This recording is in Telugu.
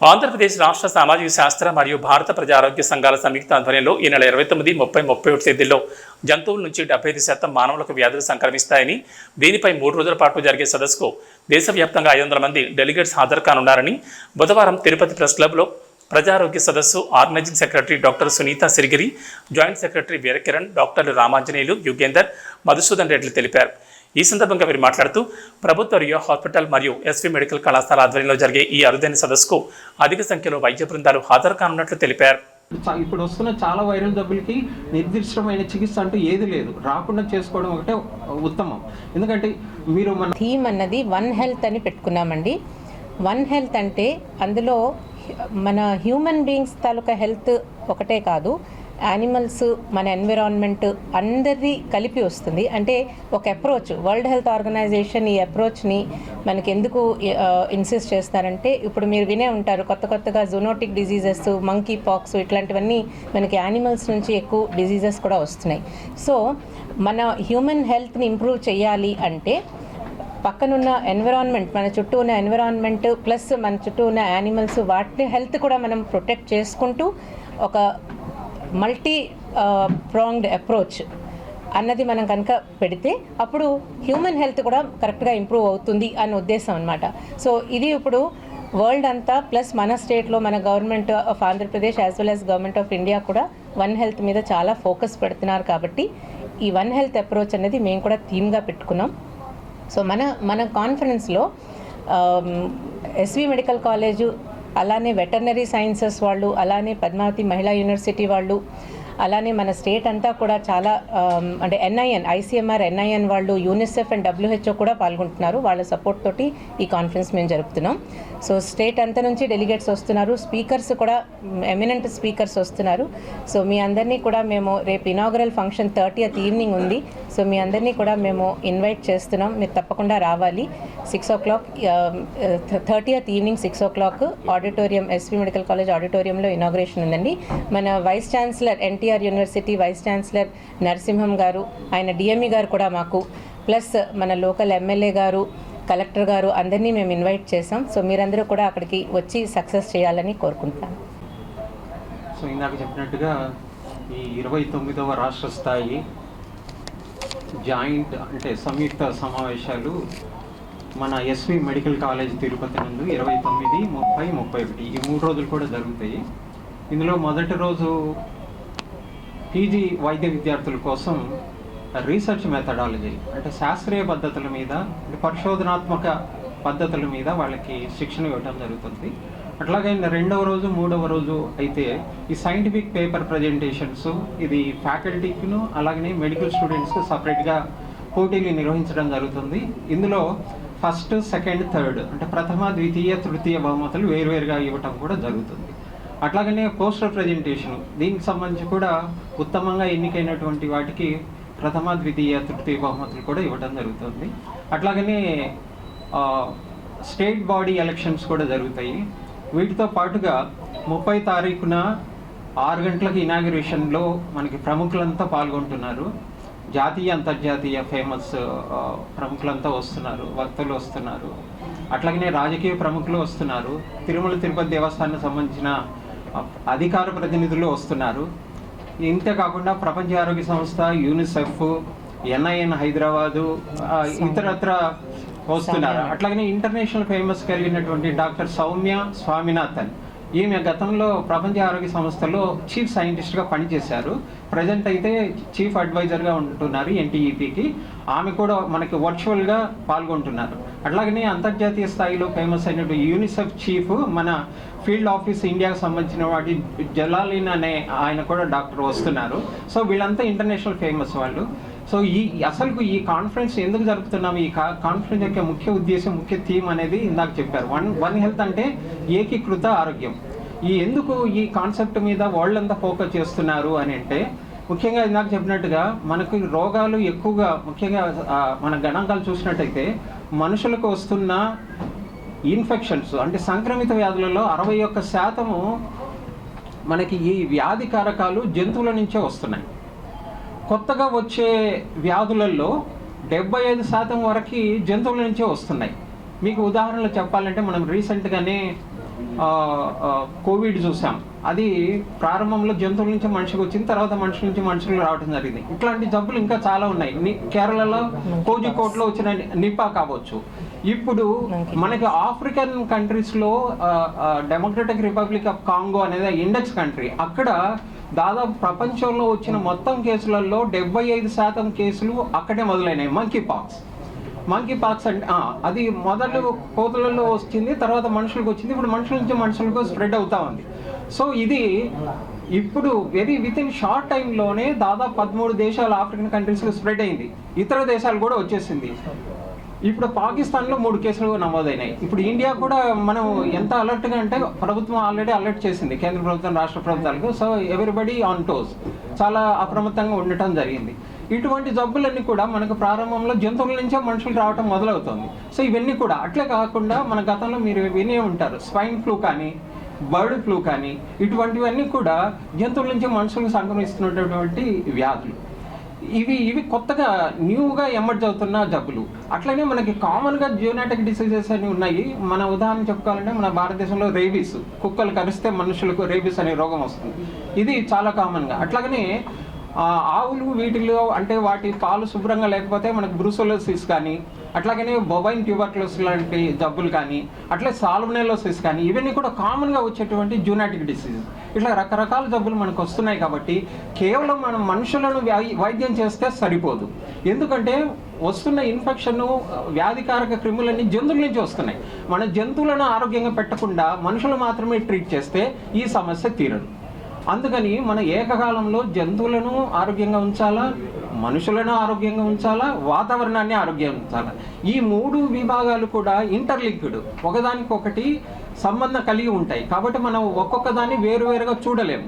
ఆంధ్రప్రదేశ్ రాష్ట్ర సామాజిక శాస్త్ర మరియు భారత ప్రజారోగ్య సంఘాల సంయుక్త ఆధ్వర్యంలో ఈ నెల ఇరవై తొమ్మిది ముప్పై ముప్పై ఒకటి తేదీల్లో జంతువుల నుంచి డెబ్బై ఐదు శాతం మానవులకు వ్యాధులు సంక్రమిస్తాయని దీనిపై మూడు రోజుల పాటు జరిగే సదస్సుకు దేశవ్యాప్తంగా ఐదు వందల మంది డెలిగేట్స్ హాజరు కానున్నారని బుధవారం తిరుపతి ప్రెస్ క్లబ్లో ప్రజారోగ్య సదస్సు organising secretary doctor Sunitha Sirigiri joint secretary Veerakiran డాక్టర్లు రామాంజనేయులు యుగేందర్ మధుసూదన్ రెడ్డి తెలిపారు. ఈ సందర్భంగా వీరు మాట్లాడుతూ ప్రభుత్వ రియో హాస్పిటల్ మరియు ఎస్వి మెడికల్ కళాశాల ఆధ్వర్యంలో జరిగే ఈ అరుదైన సదస్సుకు అధిక సంఖ్యలో వైద్య బృందాలు హాజరు కానున్నట్లు తెలిపారు. ఇప్పుడు వస్తున్న చాలా వైరల్ జబ్బులకి నిర్దిష్టమైన చికిత్స అంటూ ఏది లేదు. రాకుండా చేసుకోవడం ఒకటే ఉత్తమం. ఎందుకంటే మీరు మన థీమ్ అన్నది వన్ హెల్త్ అని పెట్టుకున్నామండి. వన్ హెల్త్ అంటే అందులో మన హ్యూమన్ బీయింగ్స్ తాలూకా హెల్త్ ఒకటే కాదు యానిమల్స్ మన ఎన్విరాన్మెంట్ అందరిది కలిపి వస్తుంది. అంటే ఒక అప్రోచ్ వరల్డ్ హెల్త్ ఆర్గనైజేషన్ ఈ అప్రోచ్ని మనకి ఎందుకు ఇన్సిస్ట్ చేస్తారంటే ఇప్పుడు మీరు వినే ఉంటారు కొత్త కొత్తగా జునోటిక్ డిజీజెస్ మంకీ పాక్స్ ఇట్లాంటివన్నీ మనకి యానిమల్స్ నుంచి ఎక్కువ డిజీజెస్ కూడా వస్తున్నాయి. సో మన హ్యూమన్ హెల్త్ని ఇంప్రూవ్ చేయాలి అంటే పక్కనున్న ఎన్విరాన్మెంట్ మన చుట్టూ ఉన్న ఎన్విరాన్మెంట్ ప్లస్ మన చుట్టూ ఉన్న యానిమల్స్ వాటి హెల్త్ కూడా మనం ప్రొటెక్ట్ చేసుకుంటూ ఒక మల్టీ ప్రాంగ్డ్ అప్రోచ్ అన్నది మనం కనుక పెడితే అప్పుడు హ్యూమన్ హెల్త్ కూడా కరెక్ట్గా ఇంప్రూవ్ అవుతుంది అనే ఉద్దేశం అనమాట సో ఇది ఇప్పుడు వరల్డ్ అంతా ప్లస్ మన స్టేట్లో మన government of Andhra Pradesh as well as government of India కూడా వన్ హెల్త్ మీద చాలా ఫోకస్ పెడుతున్నారు కాబట్టి ఈ వన్ హెల్త్ అప్రోచ్ అనేది మేము కూడా థీమ్గా పెట్టుకున్నాం. సో మన మన కాన్ఫరెన్స్లో ఎస్వి మెడికల్ కాలేజు అలానే వెటర్నరీ సైన్సెస్ వాళ్ళు అలానే పద్మావతి మహిళా యూనివర్సిటీ వాళ్ళు అలానే మన స్టేట్ అంతా కూడా చాలా అంటే ఎన్ఐఎన్ ఐసీఎంఆర్ ఎన్ఐఎన్ వాళ్ళు యూనిసెఫ్ అండ్ డబ్ల్యూహెచ్ఓ కూడా పాల్గొంటున్నారు. వాళ్ళ సపోర్ట్ తోటి ఈ కాన్ఫరెన్స్ మేము జరుపుతున్నాం. సో స్టేట్ అంతా నుంచి డెలిగేట్స్ వస్తున్నారు. స్పీకర్స్ కూడా ఎమినెంట్ స్పీకర్స్ వస్తున్నారు. సో మీ అందరినీ కూడా మేము రేపు ఇనాగరల్ ఫంక్షన్ థర్టీయత్ ఈవినింగ్ ఉంది. సో మీ అందరినీ కూడా మేము ఇన్వైట్ చేస్తున్నాం. మీరు తప్పకుండా రావాలి. Six o'clock thirtieth evening six o'clock auditorium SV medical college ఆడిటోరియంలో ఇనాగ్రేషన్ ఉందండి. మన vice chancellor NTR university vice chancellor Narasimham garu ఆయన డిఎంఈ గారు కూడా మాకు. ప్లస్ మన లోకల్ ఎమ్మెల్యే గారు కలెక్టర్ గారు అందరినీ మేము ఇన్వైట్ చేసాం సో మీరందరూ కూడా అక్కడికి వచ్చి సక్సెస్ చేయాలని కోరుకుంటున్నాను సో ఇందాక చెప్పినట్టుగా ఈ ఇరవై తొమ్మిదవ రాష్ట్ర స్థాయి జాయింట్ అంటే సంయుక్త సమావేశాలు మన ఎస్వి మెడికల్ కాలేజ్ తిరుపతి నందు ఇరవై తొమ్మిది ముప్పై ముప్పై ఒకటి ఈ మూడు రోజులు కూడా జరుగుతాయి. ఇందులో మొదటి రోజు పీజీ వైద్య విద్యార్థుల కోసం రీసెర్చ్ మెథడాలజీ అంటే శాస్త్రీయ పద్ధతుల మీద అంటే పరిశోధనాత్మక పద్ధతుల మీద వాళ్ళకి శిక్షణ ఇవ్వడం జరుగుతుంది. అట్లాగే రెండవ రోజు మూడవ రోజు అయితే ఈ సైంటిఫిక్ పేపర్ ప్రజెంటేషన్స్ ఇది ఫ్యాకల్టీకిను అలాగనే మెడికల్ స్టూడెంట్స్కి సపరేట్గా పోటీలు నిర్వహించడం జరుగుతుంది. ఇందులో ఫస్ట్ సెకండ్ థర్డ్ అంటే ప్రథమ ద్వితీయ తృతీయ బహుమతులు వేరువేరుగా ఇవ్వటం కూడా జరుగుతుంది. అట్లాగనే పోస్టర్ ప్రజెంటేషన్ దీనికి సంబంధించి కూడా ఉత్తమంగా ఎన్నికైనటువంటి వాటికి ప్రథమ ద్వితీయ తృతీయ బహుమతులు కూడా ఇవ్వడం జరుగుతుంది. అట్లాగనే స్టేట్ బాడీ ఎలక్షన్స్ కూడా జరుగుతాయి. వీటితో పాటుగా ముప్పై తారీఖున ఆరు గంటలకు ఇనాగ్రేషన్లో మనకి ప్రముఖులంతా పాల్గొంటున్నారు. జాతీయ అంతర్జాతీయ ఫేమస్ ప్రముఖులంతా వస్తున్నారు వక్తలు వస్తున్నారు. అట్లాగనే రాజకీయ ప్రముఖులు వస్తున్నారు. తిరుమల తిరుపతి దేవస్థానానికి సంబంధించిన అధికార ప్రతినిధులు వస్తున్నారు. ఇంతే కాకుండా ప్రపంచ ఆరోగ్య సంస్థ యూనిసెఫ్ ఎన్ఐఎన్ హైదరాబాదు ఇతరత్ర వస్తున్నారు. అట్లాగనే ఇంటర్నేషనల్ ఫేమస్ కలిగినటువంటి డాక్టర్ సౌమ్య స్వామినాథన్. ఈమె గతంలో ప్రపంచ ఆరోగ్య సంస్థలో చీఫ్ సైంటిస్ట్గా పనిచేశారు. ప్రజెంట్ అయితే చీఫ్ అడ్వైజర్గా ఉంటున్నారు ఎన్టీఈపీకి. ఆమె కూడా మనకి వర్చువల్గా పాల్గొంటున్నారు. అట్లాగనే అంతర్జాతీయ స్థాయిలో ఫేమస్ అయినటువంటి యూనిసెఫ్ చీఫ్ మన ఫీల్డ్ ఆఫీస్ ఇండియాకు సంబంధించిన వాటి జలాలిన్ అనే ఆయన కూడా డాక్టర్ వస్తున్నారు. సో వీళ్ళంతా ఇంటర్నేషనల్ ఫేమస్ వాళ్ళు. సో ఈ అసలు ఈ కాన్ఫరెన్స్ ఎందుకు జరుపుతున్నాము? ఈ కాన్ఫరెన్స్ యొక్క ముఖ్య ఉద్దేశం ముఖ్య థీమ్ అనేది ఇందాక చెప్పారు. వన్ వన్ హెల్త్ అంటే ఏకీకృత ఆరోగ్యం. ఈ ఎందుకు ఈ కాన్సెప్ట్ మీద వరల్డ్ అంతా ఫోకస్ చేస్తున్నారు అని అంటే ముఖ్యంగా ఇందాక చెప్పినట్టుగా మనకు రోగాలు ఎక్కువగా ముఖ్యంగా మన గణాంకాలు చూసినట్టయితే మనుషులకు వస్తున్న ఇన్ఫెక్షన్స్ అంటే సంక్రమిత వ్యాధులలో అరవై ఒక్క శాతము మనకి ఈ వ్యాధి కారకాలు జంతువుల నుంచే వస్తున్నాయి. కొత్తగా వచ్చే వ్యాధులలో డెబ్బై ఐదు శాతం వరకు జంతువుల నుంచే వస్తున్నాయి. మీకు ఉదాహరణలు చెప్పాలంటే మనం రీసెంట్గానే కోవిడ్ చూసాం. అది ప్రారంభంలో జంతువుల నుంచి మనిషికి వచ్చింది తర్వాత మనిషి నుంచి మనుషులు రావడం జరిగింది. ఇట్లాంటి జబ్బులు ఇంకా చాలా ఉన్నాయి. కేరళలో కోజికోట్లో వచ్చిన నిపా కావచ్చు. ఇప్పుడు మనకి ఆఫ్రికన్ కంట్రీస్లో డెమోక్రటిక్ రిపబ్లిక్ ఆఫ్ కాంగో అనేది ఇండెక్స్ కంట్రీ అక్కడ దాదాపు ప్రపంచంలో వచ్చిన మొత్తం కేసులలో డెబ్బై ఐదు శాతం కేసులు అక్కడే మొదలైనాయి. మంకీ పాక్స్ మంకీ పాక్స్ అంటే అది మొదలు కోతులలో వచ్చింది తర్వాత మనుషులకు వచ్చింది. ఇప్పుడు మనుషుల నుంచి మనుషులకు స్ప్రెడ్ అవుతా ఉంది. సో ఇది ఇప్పుడు వెరీ విత్ ఇన్ షార్ట్ టైంలోనే దాదాపు పదమూడు దేశాలు ఆఫ్రికన్ కంట్రీస్కి స్ప్రెడ్ అయింది. ఇతర దేశాలు కూడా వచ్చేసింది. ఇప్పుడు పాకిస్తాన్లో మూడు కేసులు నమోదైనాయి. ఇప్పుడు ఇండియా కూడా మనం ఎంత అలర్ట్గా అంటే ప్రభుత్వం ఆల్రెడీ అలర్ట్ చేసింది కేంద్ర ప్రభుత్వం రాష్ట్ర ప్రభుత్వాలకు. సో ఎవ్రీబడి ఆన్ టోస్ చాలా అప్రమత్తంగా ఉండటం జరిగింది. ఇటువంటి జబ్బులన్నీ కూడా మనకు ప్రారంభంలో జంతువుల నుంచే మనుషులు రావటం మొదలవుతుంది. సో ఇవన్నీ కూడా అట్లే కాకుండా మన గతంలో మీరు వినే ఉంటారు. స్వైన్ ఫ్లూ కానీ బర్డ్ ఫ్లూ కానీ ఇటువంటివన్నీ కూడా జంతువుల నుంచి మనుషులకు సంక్రమిస్తున్నటువంటి వ్యాధులు. ఇవి ఇవి కొత్తగా న్యూగా ఎమర్జ్ అవుతున్న జబ్బులు. అట్లనే మనకి కామన్గా జియోనాటిక్ డిసీజెస్ అని ఉన్నాయి. మన ఉదాహరణ చెప్పుకోవాలంటే మన భారతదేశంలో రేబీస్. కుక్కలు కరిస్తే మనుషులకు రేబీస్ అనే రోగం వస్తుంది. ఇది చాలా కామన్గా. అట్లాగనే ఆవులు వీటిలో అంటే వాటి పాలు శుభ్రంగా లేకపోతే మనకు బ్రూసోలోసిస్ కానీ అట్లాగనే బొబైన్ ట్యూబర్క్లోసిస్ లాంటి జబ్బులు కానీ అట్లే సాల్మనెలోసిస్ కానీ ఇవన్నీ కూడా కామన్గా వచ్చేటువంటి జూనాటిక్ డిసీజ్. ఇట్లా రకరకాల జబ్బులు మనకు వస్తున్నాయి కాబట్టి కేవలం మనం మనుషులను వైద్యం చేస్తే సరిపోదు. ఎందుకంటే వస్తున్న ఇన్ఫెక్షన్ వ్యాధికారక క్రిములన్నీ జంతువుల నుంచి వస్తున్నాయి. మన జంతువులను ఆరోగ్యంగా పెట్టకుండా మనుషులు మాత్రమే ట్రీట్ చేస్తే ఈ సమస్య తీరదు. అందుకని మన ఏకకాలంలో జంతువులను ఆరోగ్యంగా ఉంచాలా మనుషులను ఆరోగ్యంగా ఉంచాలా వాతావరణాన్ని ఆరోగ్యంగా ఉంచాలా? ఈ మూడు విభాగాలు కూడా ఇంటర్లింక్డ్ ఒకదానికొకటి సంబంధం కలిగి ఉంటాయి. కాబట్టి మనం ఒక్కొక్క దాన్ని వేరువేరుగా చూడలేము.